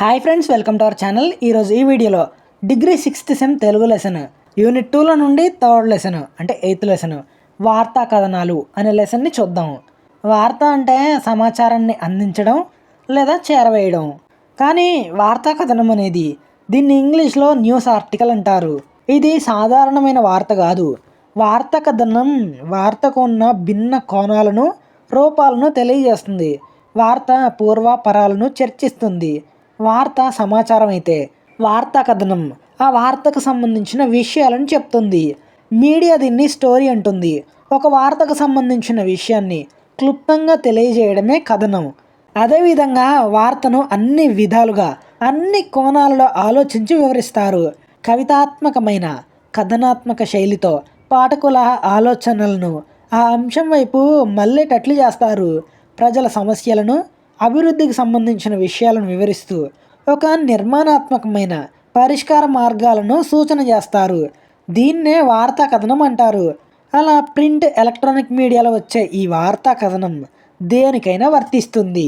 Hi friends welcome to our channel ఈరోజు ఈ వీడియోలో degree sixth sem Telugu lesson unit టూలో నుండి థర్డ్ లెసన్ అంటే ఎయిత్ లెసన్ వార్తా కథనాలు అనే లెసన్ని చూద్దాం. వార్త అంటే సమాచారాన్ని అందించడం లేదా చేరవేయడం. కానీ వార్తా కథనం అనేది దీన్ని ఇంగ్లీష్లో న్యూస్ ఆర్టికల్ అంటారు. ఇది సాధారణమైన వార్త కాదు. వార్తా కథనం వార్తకు ఉన్న భిన్న కోణాలను రూపాలను తెలియజేస్తుంది. వార్త పూర్వాపరాలను చర్చిస్తుంది. వార్త సమాచారం అయితే. వార్తా కథనం. ఆ వార్తకు సంబంధించిన విషయాలను చెప్తుంది. మీడియా దీన్ని స్టోరీ అంటుంది. ఒక వార్తకు సంబంధించిన విషయాన్ని క్లుప్తంగా తెలియజేయడమే కథనం. అదేవిధంగా వార్తను అన్ని విధాలుగా అన్ని కోణాలలో ఆలోచించి వివరిస్తారు. కవితాత్మకమైన కథనాత్మక శైలితో పాఠకుల ఆలోచనలను ఆ అంశం వైపు మళ్ళేటట్లు చేస్తారు. ప్రజల సమస్యలను అభివృద్ధికి సంబంధించిన విషయాలను వివరిస్తూ ఒక నిర్మాణాత్మకమైన పరిష్కార మార్గాలను సూచన చేస్తారు. దీన్నే వార్తా కథనం అంటారు. అలా ప్రింట్ ఎలక్ట్రానిక్ మీడియాలో వచ్చే ఈ వార్తా కథనం దేనికైనా వర్తిస్తుంది.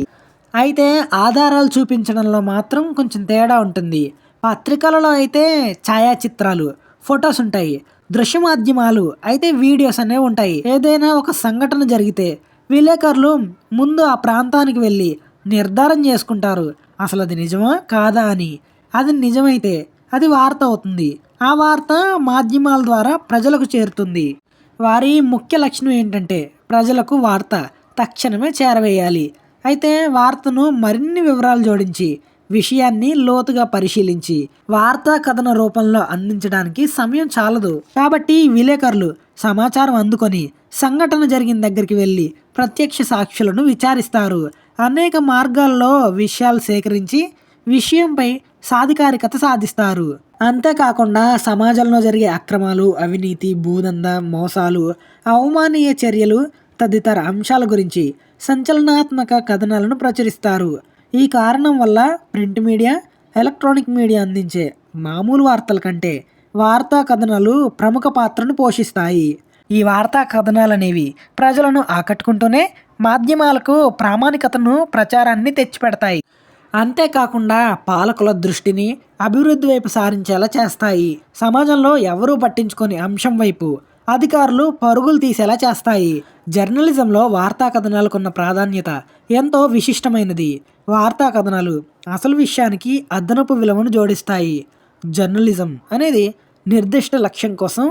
అయితే ఆధారాలు చూపించడంలో మాత్రం కొంచెం తేడా ఉంటుంది. పత్రికలలో అయితే ఛాయాచిత్రాలు ఫొటోస్ ఉంటాయి. దృశ్య మాధ్యమాలు అయితే వీడియోస్ అనేవి ఉంటాయి. ఏదైనా ఒక సంఘటన జరిగితే విలేకరులు ముందు ఆ ప్రాంతానికి వెళ్ళి నిర్ధారణ చేసుకుంటారు. అసలు అది నిజమా కాదా అని. అది నిజమైతే అది వార్త అవుతుంది. ఆ వార్త మాధ్యమాల ద్వారా ప్రజలకు చేరుతుంది. వారి ముఖ్య లక్షణం ఏంటంటే ప్రజలకు వార్త తక్షణమే చేరవేయాలి. అయితే వార్తను మరిన్ని వివరాలు జోడించి విషయాన్ని లోతుగా పరిశీలించి వార్తా కథన రూపంలో అందించడానికి సమయం చాలదు. కాబట్టి విలేకరులు సమాచారం అందుకొని సంఘటన జరిగిన దగ్గరికి వెళ్ళి ప్రత్యక్ష సాక్షులను విచారిస్తారు. అనేక మార్గాల్లో విషయాలు సేకరించి విషయంపై సాధికారికత సాధిస్తారు. అంతేకాకుండా సమాజంలో జరిగే అక్రమాలు అవినీతి భూదంద మోసాలు అవమానీయ చర్యలు తదితర అంశాల గురించి సంచలనాత్మక కథనాలను ప్రచురిస్తారు. ఈ కారణం వల్ల ప్రింట్ మీడియా ఎలక్ట్రానిక్ మీడియా అందించే మామూలు వార్తల కంటే వార్తా కథనాలు ప్రముఖ పాత్రను పోషిస్తాయి. ఈ వార్తా కథనాలు అనేవి ప్రజలను ఆకట్టుకుంటూనే మాధ్యమాలకు ప్రామాణికతను ప్రచారాన్ని తెచ్చిపెడతాయి. అంతేకాకుండా పాలకుల దృష్టిని అభివృద్ధి వైపు సారించేలా చేస్తాయి. సమాజంలో ఎవరూ పట్టించుకొని అంశం వైపు అధికారులు పరుగులు తీసేలా చేస్తాయి. జర్నలిజంలో వార్తా కథనాలకు ఉన్న ప్రాధాన్యత ఎంతో విశిష్టమైనది. వార్తా కథనాలు అసలు విషయానికి అదనపు విలువను జోడిస్తాయి. జర్నలిజం అనేది నిర్దిష్ట లక్ష్యం కోసం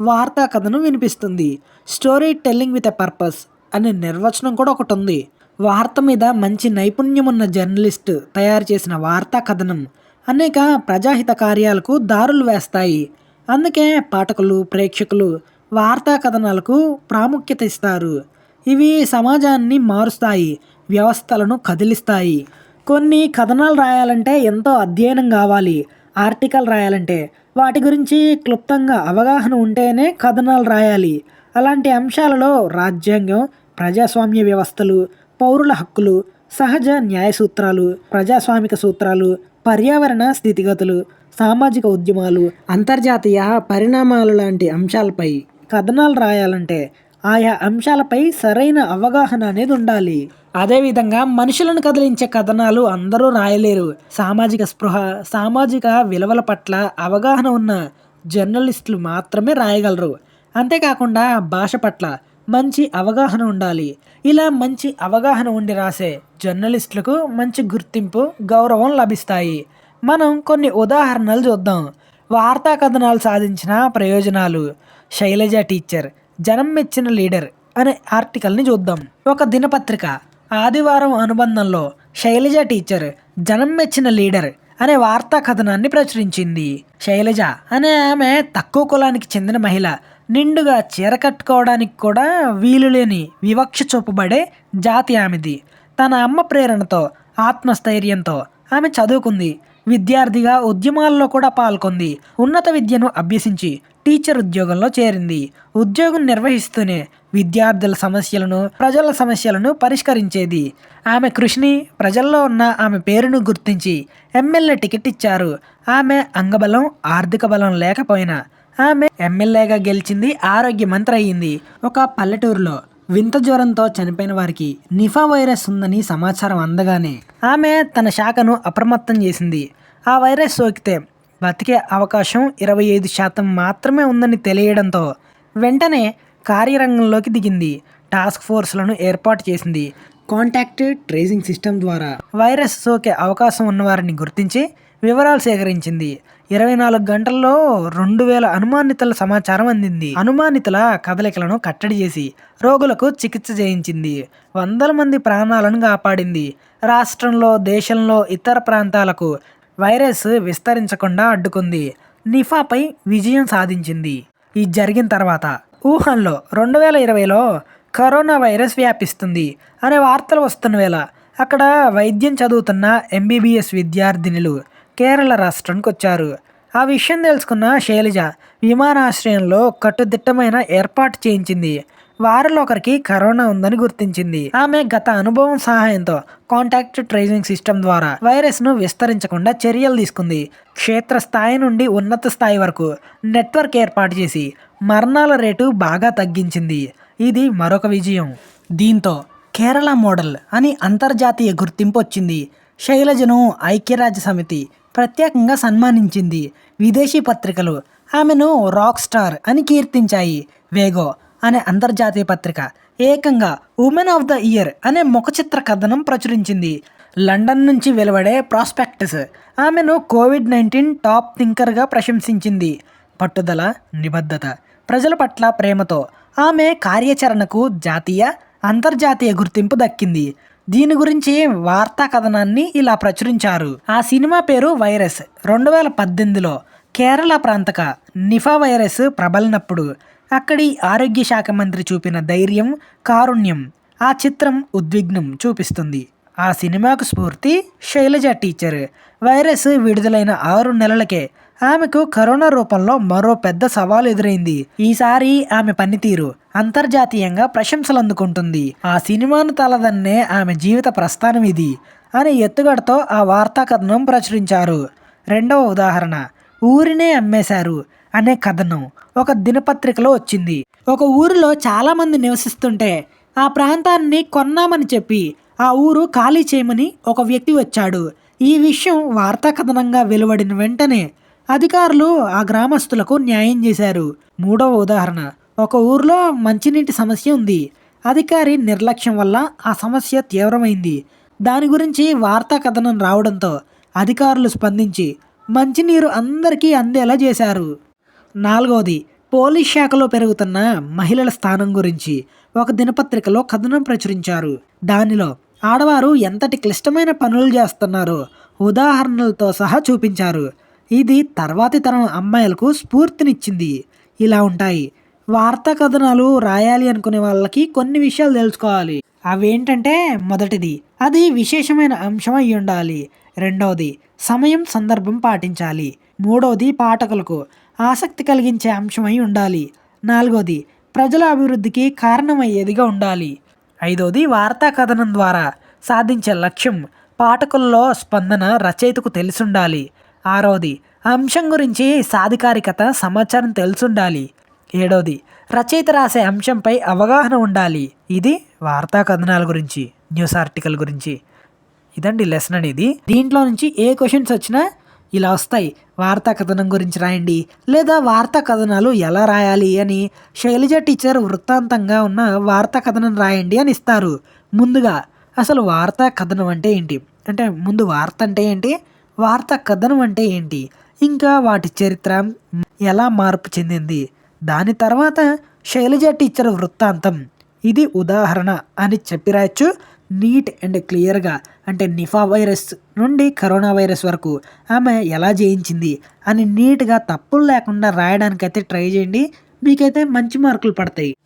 వార్తా కథను వినిపిస్తుంది. Story telling with a purpose అనే నిర్వచనం కూడా ఒకటి ఉంది వార్త మీద మంచి నైపుణ్యం ఉన్న జర్నలిస్ట్ తయారు చేసిన వార్తా కథనం అనేక ప్రజాహిత కార్యాలకు దారులు వేస్తాయి. అందుకే పాఠకులు ప్రేక్షకులు వార్తా కథనాలకు ప్రాముఖ్యత ఇస్తారు. ఇవి సమాజాన్ని మారుస్తాయి వ్యవస్థలను కదిలిస్తాయి. కొన్ని కథనాలు రాయాలంటే ఎంతో అధ్యయనం కావాలి. ఆర్టికల్ రాయాలంటే వాటి గురించి క్లుప్తంగా అవగాహన ఉంటేనే కథనాలు రాయాలి. అలాంటి అంశాలలో రాజ్యాంగం ప్రజాస్వామ్య వ్యవస్థలు పౌరుల హక్కులు సహజ న్యాయ సూత్రాలు ప్రజాస్వామిక సూత్రాలు పర్యావరణ స్థితిగతులు సామాజిక ఉద్యమాలు అంతర్జాతీయ పరిణామాలు లాంటి అంశాలపై కథనాలు రాయాలంటే ఆయా అంశాలపై సరైన అవగాహన అనేది ఉండాలి. అదేవిధంగా మనుషులను కదిలించే కథనాలు అందరూ రాయలేరు. సామాజిక స్పృహ సామాజిక విలువల పట్ల అవగాహన ఉన్న జర్నలిస్టులు మాత్రమే రాయగలరు. అంతేకాకుండా భాష పట్ల మంచి అవగాహన ఉండాలి. ఇలా మంచి అవగాహన ఉండి రాసే జర్నలిస్టులకు మంచి గుర్తింపు గౌరవం లభిస్తాయి. మనం కొన్ని ఉదాహరణలు చూద్దాం. వార్తా కథనాలు సాధించిన ప్రయోజనాలు. శైలజ టీచర్ జనం మెచ్చిన లీడర్ అనే ఆర్టికల్ని చూద్దాం. ఒక దినపత్రిక ఆదివారం అనుబంధంలో శైలజ టీచర్ జనం మెచ్చిన లీడర్ అనే వార్తా కథనాన్ని ప్రచురించింది. శైలజ అనే ఆమె తక్కువ కులానికి చెందిన మహిళ నిండుగా చీర కట్టుకోవడానికి కూడా వీలు లేని వివక్ష చూపబడే జాతి ఆమెది. తన అమ్మ ప్రేరణతో ఆత్మస్థైర్యంతో ఆమె చదువుకుంది. విద్యార్థిగా ఉద్యమాల్లో కూడా పాల్గొంది. ఉన్నత విద్యను అభ్యసించి టీచర్ ఉద్యోగంలో చేరింది. ఉద్యోగం నిర్వహిస్తూనే విద్యార్థుల సమస్యలను ప్రజల సమస్యలను పరిష్కరించేది. ఆమె కృషిని ప్రజల్లో ఉన్న ఆమె పేరును గుర్తించి ఎమ్మెల్యే టికెట్ ఇచ్చారు. ఆమె అంగబలం ఆర్థిక బలం లేకపోయినా ఆమె ఎమ్మెల్యేగా గెలిచింది ఆరోగ్య మంత్రి అయ్యింది. ఒక పల్లెటూరులో వింత జ్వరంతో చనిపోయిన వారికి నిఫా వైరస్ ఉందని సమాచారం అందగానే ఆమె తన శాఖను అప్రమత్తం చేసింది. ఆ వైరస్ సోకితే బతికే అవకాశం ఇరవై ఐదు శాతం మాత్రమే ఉందని తెలియడంతో వెంటనే కార్యరంగంలోకి దిగింది. టాస్క్ ఫోర్స్లను ఏర్పాటు చేసింది. కాంటాక్ట్ ట్రేసింగ్ సిస్టమ్ ద్వారా వైరస్ సోకే అవకాశం ఉన్నవారిని గుర్తించి వివరాలు సేకరించింది. ఇరవై నాలుగు గంటల్లో రెండు వేల అనుమానితుల సమాచారం అందింది. అనుమానితుల కదలికలను కట్టడి చేసి రోగులకు చికిత్స చేయించింది. వందల మంది ప్రాణాలను కాపాడింది. రాష్ట్రంలో దేశంలో ఇతర ప్రాంతాలకు వైరస్ విస్తరించకుండా అడ్డుకుంది. నిఫాపై విజయం సాధించింది. ఇది జరిగిన తర్వాత వుహాన్లో రెండు వేల ఇరవైలో కరోనా వైరస్ వ్యాపిస్తుంది అనే వార్తలు వస్తున్న వేళ అక్కడ వైద్యం చదువుతున్న ఎంబీబీఎస్ విద్యార్థినులు కేరళ రాష్ట్రానికి వచ్చారు. ఆ విషయం తెలుసుకున్న శైలజ విమానాశ్రయంలో కట్టుదిట్టమైన ఏర్పాటు చేయించింది. వారిలో ఒకరికి కరోనా ఉందని గుర్తించింది. ఆమె గత అనుభవం సహాయంతో కాంటాక్ట్ ట్రేసింగ్ సిస్టమ్ ద్వారా వైరస్ను విస్తరించకుండా చర్యలు తీసుకుంది. క్షేత్ర స్థాయి నుండి ఉన్నత స్థాయి వరకు నెట్వర్క్ ఏర్పాటు చేసి మరణాల రేటు బాగా తగ్గించింది. ఇది మరొక విజయం. దీంతో కేరళ మోడల్ అని అంతర్జాతీయ గుర్తింపు వచ్చింది. శైలజను ఐక్యరాజ్య సమితి ప్రత్యేకంగా సన్మానించింది. విదేశీ పత్రికలు ఆమెను రాక్ స్టార్ అని కీర్తించాయి. వేగో అనే అంతర్జాతీయ పత్రిక. ఏకంగా ఉమెన్ ఆఫ్ ద ఇయర్ అనే ముఖచిత్ర కథనం ప్రచురించింది. లండన్ నుంచి వెలువడే ప్రాస్పెక్టస్. ఆమెను కోవిడ్ నైన్టీన్ టాప్ థింకర్గా ప్రశంసించింది. పట్టుదల నిబద్ధత ప్రజల పట్ల ప్రేమతో ఆమె కార్యాచరణకు జాతీయ అంతర్జాతీయ గుర్తింపు దక్కింది. దీని గురించి వార్తా కథనాన్ని ఇలా ప్రచురించారు. ఆ సినిమా పేరు వైరస్. రెండు వేల పద్దెనిమిదిలో కేరళ ప్రాంతక నిఫా వైరస్ ప్రబలినప్పుడు అక్కడి ఆరోగ్య శాఖ మంత్రి చూపిన ధైర్యం కారుణ్యం ఆ చిత్రం ఉద్విగ్నం చూపిస్తుంది. ఆ సినిమాకు స్ఫూర్తి శైలజ టీచర్. వైరస్ విడుదలైన ఆరు నెలలకే ఆమెకు కరోనా రూపంలో మరో పెద్ద సవాల్ ఎదురైంది. ఈసారి ఆమె పనితీరు అంతర్జాతీయంగా ప్రశంసలు అందుకుంటుంది. ఆ సినిమాను తలదన్నే ఆమె జీవిత ప్రస్థానం ఇది అనే ఎత్తుగడతో ఆ వార్తా కథనం ప్రచురించారు. రెండవ ఉదాహరణ ఊరినే అమ్మేశారు. అనే కథనం ఒక దినపత్రికలో వచ్చింది. ఒక ఊరిలో చాలామంది నివసిస్తుంటే ఆ ప్రాంతాన్ని కొన్నామని చెప్పి ఆ ఊరు ఖాళీ చేయమని ఒక వ్యక్తి వచ్చాడు. ఈ విషయం వార్తా కథనంగా వెలువడిన వెంటనే అధికారులు ఆ గ్రామస్తులకు న్యాయం చేశారు. మూడవ ఉదాహరణ ఒక ఊరిలో మంచినీటి సమస్య ఉంది. అధికారి నిర్లక్ష్యం వల్ల ఆ సమస్య తీవ్రమైంది. దాని గురించి వార్తా కథనం రావడంతో అధికారులు స్పందించి మంచినీరు అందరికీ అందేలా చేశారు. నాలుగవది పోలీస్ శాఖలో పెరుగుతున్న మహిళల స్థానం గురించి ఒక దినపత్రికలో కథనం ప్రచురించారు. దానిలో ఆడవారు ఎంతటి క్లిష్టమైన పనులు చేస్తున్నారో ఉదాహరణలతో సహా చూపించారు. ఇది తర్వాతి తరం అమ్మాయిలకు స్ఫూర్తినిచ్చింది. ఇలా ఉంటాయి. వార్తా కథనాలు రాయాలి అనుకునే వాళ్ళకి కొన్ని విషయాలు తెలుసుకోవాలి. అవేంటంటే మొదటిది అది విశేషమైన అంశం అయి ఉండాలి రెండవది సమయం సందర్భం పాటించాలి. మూడవది పాఠకులకు ఆసక్తి కలిగించే అంశమై ఉండాలి. నాలుగవది ప్రజల అభివృద్ధికి కారణమయ్యేదిగా ఉండాలి. ఐదవది వార్తా కథనం ద్వారా సాధించే లక్ష్యం పాఠకుల్లో స్పందన రచయితకు తెలిసుండాలి. ఆరవది అంశం గురించి సాధికారికత సమాచారం తెలుసుండాలి. ఏడోది రచయిత రాసే అంశంపై అవగాహన ఉండాలి. ఇది వార్తా కథనాల గురించి న్యూస్ ఆర్టికల్ గురించి. ఇదండి లెసన్ అనేది. దీంట్లో నుంచి ఏ క్వశ్చన్స్ వచ్చినా ఇలా వస్తాయి. వార్తా కథనం గురించి రాయండి. లేదా వార్తా కథనాలు ఎలా రాయాలి అని శైలజ టీచర్ వృత్తాంతంగా ఉన్న వార్తా కథనం రాయండి అని ఇస్తారు. ముందుగా అసలు వార్తా కథనం అంటే ఏంటి? అంటే ముందు వార్త అంటే ఏంటి? వార్తా కథనం అంటే ఏంటి? ఇంకా వాటి చరిత్ర ఎలా మార్పు చెందింది? దాని తర్వాత శైలజ టీచర్ వృత్తాంతం. ఇది ఉదాహరణ అని చెప్పి రాయొచ్చు నీట్ అండ్ క్లియర్గా అంటే నిఫా వైరస్ నుండి కరోనా వైరస్ వరకు ఆమె ఎలా జయించింది అని నీట్గా తప్పులు లేకుండా రాయడానికైతే ట్రై చేయండి. మీకైతే మంచి మార్కులు పడతాయి.